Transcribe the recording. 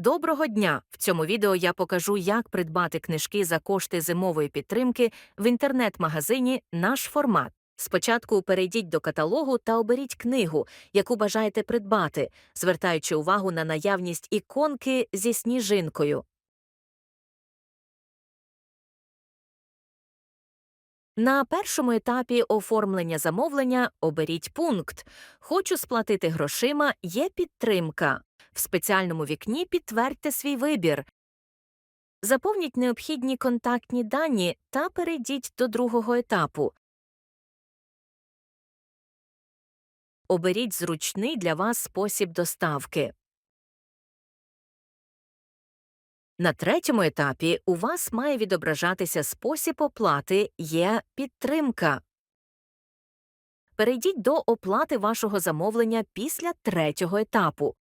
Доброго дня! В цьому відео я покажу, як придбати книжки за кошти зимової підтримки в інтернет-магазині Наш формат. Спочатку перейдіть до каталогу та оберіть книгу, яку бажаєте придбати, звертаючи увагу на наявність іконки зі сніжинкою. На першому етапі оформлення замовлення оберіть пункт Хочу сплатити грошима, є підтримка. В спеціальному вікні підтвердьте свій вибір. Заповніть необхідні контактні дані та перейдіть до другого етапу. Оберіть зручний для вас спосіб доставки. На третьому етапі у вас має відображатися спосіб оплати є підтримка. Перейдіть до оплати вашого замовлення після третього етапу.